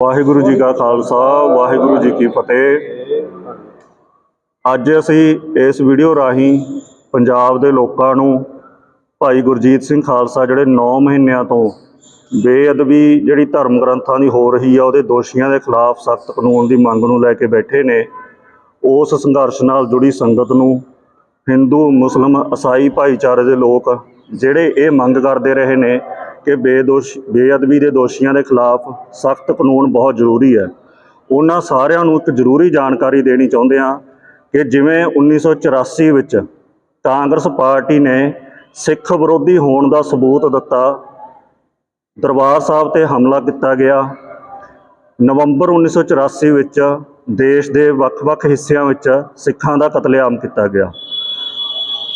ਵਾਹਿਗੁਰੂ ਜੀ ਕਾ ਖਾਲਸਾ, ਵਾਹਿਗੁਰੂ ਜੀ ਕੀ ਫਤਿਹ। ਅੱਜ ਅਸੀਂ ਇਸ ਵੀਡੀਓ ਰਾਹੀਂ ਪੰਜਾਬ ਦੇ ਲੋਕਾਂ ਨੂੰ ਭਾਈ ਗੁਰਜੀਤ ਸਿੰਘ ਖਾਲਸਾ ਜਿਹੜੇ 9 ਮਹੀਨਿਆਂ ਤੋਂ ਬੇਅਦਬੀ ਜਿਹੜੀ ਧਰਮ ਗ੍ਰੰਥਾਂ ਦੀ ਹੋ ਰਹੀ ਆ, ਉਹਦੇ ਦੋਸ਼ੀਆਂ ਦੇ ਖਿਲਾਫ ਸਖਤ ਕਾਨੂੰਨ ਦੀ ਮੰਗ ਨੂੰ ਲੈ ਕੇ ਬੈਠੇ ਨੇ। ਉਸ ਸੰਘਰਸ਼ ਨਾਲ ਜੁੜੀ ਸੰਗਤ ਨੂੰ ਹਿੰਦੂ, ਮੁਸਲਮ ਈਸਾਈ ਭਾਈਚਾਰੇ ਦੇ ਲੋਕ ਜਿਹੜੇ ਇਹ ਮੰਗ ਕਰਦੇ ਰਹੇ ਨੇ ਕਿ ਬੇਦੋਸ਼, ਬੇਅਦਬੀ ਦੇ ਦੋਸ਼ੀਆਂ ਦੇ ਖਿਲਾਫ ਸਖਤ ਕਾਨੂੰਨ ਬਹੁਤ ਜ਼ਰੂਰੀ ਹੈ। ਉਹਨਾਂ ਸਾਰਿਆਂ ਨੂੰ ਇੱਕ ਜ਼ਰੂਰੀ ਜਾਣਕਾਰੀ ਦੇਣੀ ਚਾਹੁੰਦੇ ਹਾਂ ਕਿ ਜਿਵੇਂ 1984 ਵਿੱਚ ਕਾਂਗਰਸ ਪਾਰਟੀ ਨੇ ਸਿੱਖ ਵਿਰੋਧੀ ਹੋਣ ਦਾ ਸਬੂਤ ਦਿੱਤਾ। ਦਰਬਾਰ ਸਾਹਿਬ ਤੇ ਹਮਲਾ ਕੀਤਾ ਗਿਆ। ਨਵੰਬਰ 1984 ਵਿੱਚ ਦੇਸ਼ ਦੇ ਵੱਖ-ਵੱਖ ਹਿੱਸਿਆਂ ਵਿੱਚ ਸਿੱਖਾਂ ਦਾ ਕਤਲੇਆਮ ਕੀਤਾ ਗਿਆ।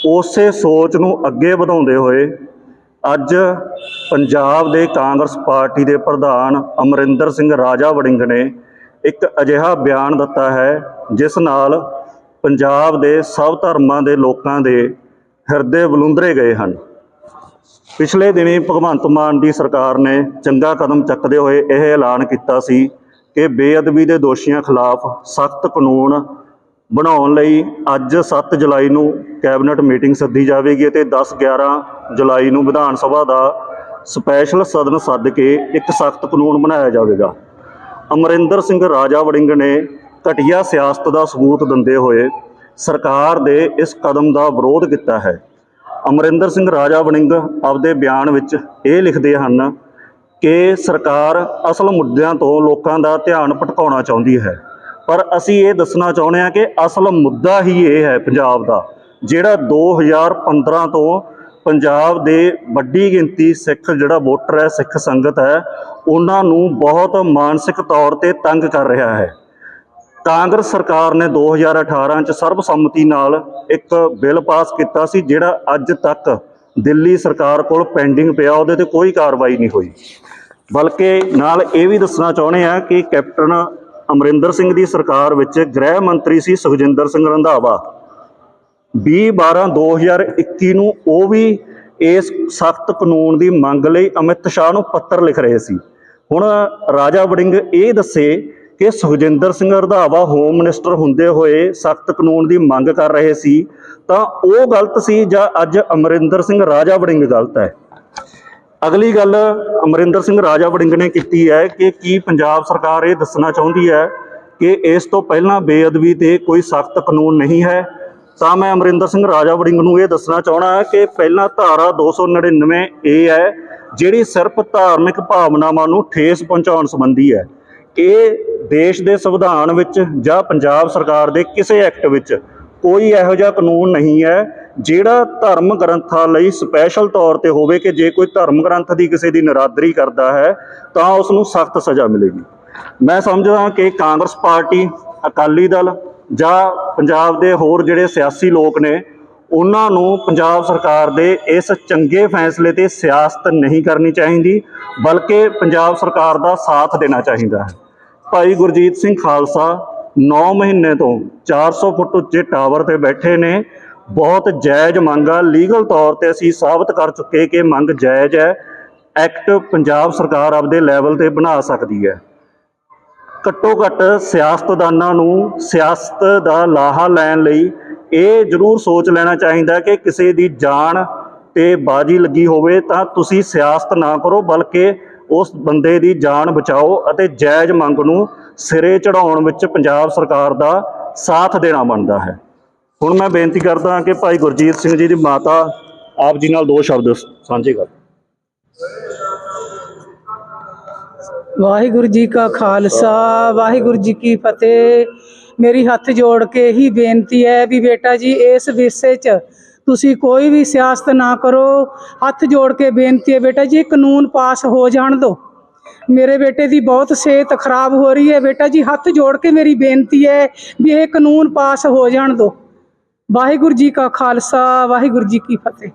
ਉਸੇ ਸੋਚ ਨੂੰ ਅੱਗੇ ਵਧਾਉਂਦੇ ਹੋਏ ਅੱਜ ਪੰਜਾਬ ਦੇ ਕਾਂਗਰਸ ਪਾਰਟੀ ਦੇ ਪ੍ਰਧਾਨ ਅਮਰਿੰਦਰ ਸਿੰਘ ਰਾਜਾ ਵੜਿੰਗ ਨੇ ਇੱਕ ਅਜਿਹਾ ਬਿਆਨ ਦਿੱਤਾ ਹੈ, ਜਿਸ ਨਾਲ ਪੰਜਾਬ ਦੇ ਸਭ ਧਰਮਾਂ ਦੇ ਲੋਕਾਂ ਦੇ ਹਿਰਦੇ ਬਲੁੰਦਰੇ ਗਏ ਹਨ। ਪਿਛਲੇ ਦਿਨੀ ਭਗਵੰਤ ਮਾਨ ਦੀ ਸਰਕਾਰ ਨੇ ਚੰਗਾ ਕਦਮ ਚੱਕਦੇ ਹੋਏ ਇਹ ਐਲਾਨ ਕੀਤਾ ਸੀ ਕਿ ਬੇਅਦਬੀ ਦੇ ਦੋਸ਼ੀਆਂ ਖਿਲਾਫ ਸਖਤ ਕਾਨੂੰਨ ਬਣਾਉਣ ਲਈ ਅੱਜ 7 ਜੁਲਾਈ ਨੂੰ ਕੈਬਨਿਟ ਮੀਟਿੰਗ ਸੱਦੀ ਜਾਵੇਗੀ ਅਤੇ 10 11 ਜੁਲਾਈ ਨੂੰ ਵਿਧਾਨ ਸਭਾ ਦਾ ਸਪੈਸ਼ਲ ਸਦਨ ਸੱਦ ਕੇ ਇੱਕ ਸਖਤ ਕਾਨੂੰਨ ਬਣਾਇਆ ਜਾਵੇਗਾ। ਅਮਰਿੰਦਰ ਸਿੰਘ ਰਾਜਾ ਵੜਿੰਗ ਨੇ ਘਟੀਆ ਸਿਆਸਤ ਦਾ ਸਬੂਤ ਦਿੰਦੇ ਹੋਏ ਸਰਕਾਰ ਦੇ ਇਸ ਕਦਮ ਦਾ ਵਿਰੋਧ ਕੀਤਾ ਹੈ। ਅਮਰਿੰਦਰ ਸਿੰਘ ਰਾਜਾ ਵੜਿੰਗ ਆਪਦੇ ਬਿਆਨ ਵਿੱਚ ਇਹ ਲਿਖਦੇ ਹਨ ਕਿ ਸਰਕਾਰ ਅਸਲ ਮੁੱਦਿਆਂ ਤੋਂ ਲੋਕਾਂ ਦਾ ਧਿਆਨ ਭਟਕਾਉਣਾ ਚਾਹੁੰਦੀ ਹੈ। ਪਰ ਅਸੀਂ ਇਹ ਦੱਸਣਾ ਚਾਹੁੰਦੇ ਹਾਂ ਕਿ ਅਸਲ ਮੁੱਦਾ ਹੀ ਇਹ ਹੈ ਪੰਜਾਬ ਦਾ, ਜਿਹੜਾ 2015 ਤੋਂ ਪੰਜਾਬ ਦੇ ਵੱਡੀ ਗਿਣਤੀ ਸਿੱਖ ਜਿਹੜਾ ਵੋਟਰ ਹੈ, ਸਿੱਖ ਸੰਗਤ ਹੈ, ਉਹਨਾਂ ਨੂੰ ਬਹੁਤ ਮਾਨਸਿਕ ਤੌਰ ਤੇ ਤੰਗ ਕਰ ਰਿਹਾ ਹੈ। ਕਾਂਗਰਸ ਸਰਕਾਰ ਨੇ 2018 ਚ ਸਰਬਸੰਮਤੀ ਨਾਲ ਇੱਕ ਬਿੱਲ ਪਾਸ ਕੀਤਾ ਸੀ, ਜਿਹੜਾ ਅੱਜ ਤੱਕ ਦਿੱਲੀ ਸਰਕਾਰ ਕੋਲ ਪੈਂਡਿੰਗ ਪਿਆ, ਉਹਦੇ ਤੇ ਕੋਈ ਕਾਰਵਾਈ ਨਹੀਂ ਹੋਈ। ਬਲਕਿ ਨਾਲ ਇਹ ਵੀ ਦੱਸਣਾ ਚਾਹੁੰਦੇ ਆ ਕਿ ਕੈਪਟਨ ਅਮਰਿੰਦਰ ਸਿੰਘ ਦੀ ਸਰਕਾਰ ਵਿੱਚ ਗ੍ਰਹਿ ਮੰਤਰੀ ਸੀ ਸੁਖਜਿੰਦਰ ਸਿੰਘ ਰੰਧਾਵਾ। 20 12 2021 ਨੂੰ ਉਹ ਵੀ ਇਸ ਸਖਤ ਕਾਨੂੰਨ ਦੀ ਮੰਗ ਲਈ ਅਮਿਤ ਸ਼ਾਹ ਨੂੰ ਪੱਤਰ ਲਿਖ ਰਹੇ ਸੀ। ਹੁਣ ਰਾਜਾ ਵੜਿੰਗ ਇਹ ਦੱਸੇ ਕਿ ਸੁਖਜਿੰਦਰ ਸਿੰਘ ਰਧਾਵਾ ਹੋਮ ਮਿਨਿਸਟਰ ਹੁੰਦੇ ਹੋਏ ਸਖਤ ਕਾਨੂੰਨ ਦੀ ਮੰਗ ਕਰ ਰਹੇ ਸੀ, ਤਾਂ ਉਹ ਗਲਤ ਸੀ ਜਾਂ ਅੱਜ ਅਮਰਿੰਦਰ ਸਿੰਘ ਰਾਜਾ ਵੜਿੰਗ ਗਲਤ ਹੈ? ਅਗਲੀ ਗੱਲ ਅਮਰਿੰਦਰ ਸਿੰਘ ਰਾਜਾ ਵੜਿੰਗ ਨੇ ਕੀਤੀ ਹੈ ਕਿ ਕੀ ਪੰਜਾਬ ਸਰਕਾਰ ਇਹ ਦੱਸਣਾ ਚਾਹੁੰਦੀ ਹੈ ਕਿ ਇਸ ਤੋਂ ਪਹਿਲਾਂ ਬੇਅਦਬੀ ਤੇ ਕੋਈ ਸਖਤ ਕਾਨੂੰਨ ਨਹੀਂ ਹੈ? ਤਾਂ ਮੈਂ ਅਮਰਿੰਦਰ ਸਿੰਘ ਰਾਜਾ ਵੜਿੰਗ ਨੂੰ ਇਹ ਦੱਸਣਾ ਚਾਹਣਾ ਕਿ ਪਹਿਲਾਂ ਧਾਰਾ 299 ਏ ਹੈ, ਜਿਹੜੀ ਸਿਰਫ ਧਾਰਮਿਕ ਭਾਵਨਾਵਾਂ ਨੂੰ ਠੇਸ ਪਹੁੰਚਾਉਣ ਸੰਬੰਧੀ ਹੈ। ਇਹ ਦੇਸ਼ ਦੇ ਸੰਵਿਧਾਨ ਵਿੱਚ ਜਾਂ ਪੰਜਾਬ ਸਰਕਾਰ ਦੇ ਕਿਸੇ ਐਕਟ ਵਿੱਚ ਕੋਈ ਇਹੋ ਜਿਹਾ ਕਾਨੂੰਨ ਨਹੀਂ ਹੈ, ਜਿਹੜਾ ਧਰਮ ਗ੍ਰੰਥਾਂ ਲਈ ਸਪੈਸ਼ਲ ਤੌਰ ਤੇ ਹੋਵੇ ਕਿ ਜੇ ਕੋਈ ਧਰਮ ਗ੍ਰੰਥ ਦੀ ਕਿਸੇ ਦੀ ਨਰਾਦਰੀ ਕਰਦਾ ਹੈ, ਤਾਂ ਉਸ ਨੂੰ ਸਖਤ ਸਜ਼ਾ ਮਿਲੇਗੀ। ਮੈਂ ਸਮਝਦਾ ਕਿ ਕਾਂਗਰਸ ਪਾਰਟੀ, ਅਕਾਲੀ ਦਲ ਜਾਂ ਪੰਜਾਬ ਦੇ ਹੋਰ ਜਿਹੜੇ ਸਿਆਸੀ ਲੋਕ ਨੇ, ਉਹਨਾਂ ਨੂੰ ਪੰਜਾਬ ਸਰਕਾਰ ਦੇ ਇਸ ਚੰਗੇ ਫੈਸਲੇ ਤੇ ਸਿਆਸਤ ਨਹੀਂ ਕਰਨੀ ਚਾਹੀਦੀ, ਬਲਕਿ ਪੰਜਾਬ ਸਰਕਾਰ ਦਾ ਸਾਥ ਦੇਣਾ ਚਾਹੀਦਾ ਹੈ। ਭਾਈ ਗੁਰਜੀਤ ਸਿੰਘ ਖਾਲਸਾ 9 ਮਹੀਨੇ ਤੋਂ 400 ਫੁੱਟ ਉੱਚੇ ਟਾਵਰ ਤੇ ਬੈਠੇ ਨੇ। ਬਹੁਤ ਜਾਇਜ਼ ਮੰਗ ਆ। ਲੀਗਲ ਤੌਰ ਤੇ ਅਸੀਂ ਸਾਬਤ ਕਰ ਚੁੱਕੇ ਕਿ ਮੰਗ ਜਾਇਜ਼ ਹੈ। ਐਕਟ ਪੰਜਾਬ ਸਰਕਾਰ ਆਪਦੇ ਲੈਵਲ ਤੇ ਬਣਾ ਸਕਦੀ ਹੈ। ਘੱਟੋ ਘੱਟ ਸਿਆਸਤਦਾਨਾਂ ਨੂੰ ਸਿਆਸਤ ਦਾ ਲਾਹਾ ਲੈਣ ਲਈ ਇਹ ਜ਼ਰੂਰ ਸੋਚ ਲੈਣਾ ਚਾਹੀਦਾ ਕਿ ਕਿਸੇ ਦੀ ਜਾਨ ਤੇ ਬਾਜੀ ਲੱਗੀ ਹੋਵੇ ਤਾਂ ਤੁਸੀਂ ਸਿਆਸਤ ਨਾ ਕਰੋ, ਬਲਕਿ ਉਸ ਬੰਦੇ ਦੀ ਜਾਨ ਬਚਾਓ ਅਤੇ ਜਾਇਜ਼ ਮੰਗ ਨੂੰ ਸਿਰੇ ਚੜਾਉਣ ਵਿੱਚ ਪੰਜਾਬ ਸਰਕਾਰ ਦਾ ਸਾਥ ਦੇਣਾ ਬਣਦਾ ਹੈ। ਹੁਣ ਮੈਂ ਬੇਨਤੀ ਕਰਦਾ ਹਾਂ ਕਿ ਭਾਈ ਗੁਰਜੀਤ ਸਿੰਘ ਜੀ ਦੀ ਮਾਤਾ ਆਪ ਜੀ ਨਾਲ ਦੋ ਸ਼ਬਦ ਸਾਂਝੇ ਕਰ। ਵਾਹਿਗੁਰੂ ਜੀ ਕਾ ਖਾਲਸਾ, ਵਾਹਿਗੁਰੂ ਜੀ ਕੀ ਫਤਿਹ। ਮੇਰੀ ਹੱਥ ਜੋੜ ਕੇ ਹੀ ਬੇਨਤੀ ਹੈ ਵੀ ਬੇਟਾ ਜੀ, ਇਸ ਵਿਰਸੇ 'ਚ ਤੁਸੀਂ ਕੋਈ ਵੀ ਸਿਆਸਤ ਨਾ ਕਰੋ। ਹੱਥ ਜੋੜ ਕੇ ਬੇਨਤੀ ਹੈ ਬੇਟਾ ਜੀ ਇਹ ਕਾਨੂੰਨ ਪਾਸ ਹੋ ਜਾਣ ਦਿਓ ਮੇਰੇ ਬੇਟੇ ਦੀ ਬਹੁਤ ਸਿਹਤ ਖਰਾਬ ਹੋ ਰਹੀ ਹੈ। ਬੇਟਾ ਜੀ, ਹੱਥ ਜੋੜ ਕੇ ਮੇਰੀ ਬੇਨਤੀ ਹੈ ਵੀ ਇਹ ਕਾਨੂੰਨ ਪਾਸ ਹੋ ਜਾਣ ਦਿਓ ਵਾਹਿਗੁਰੂ ਜੀ ਕਾ ਖਾਲਸਾ, ਵਾਹਿਗੁਰੂ ਜੀ ਕੀ ਫਤਿਹ।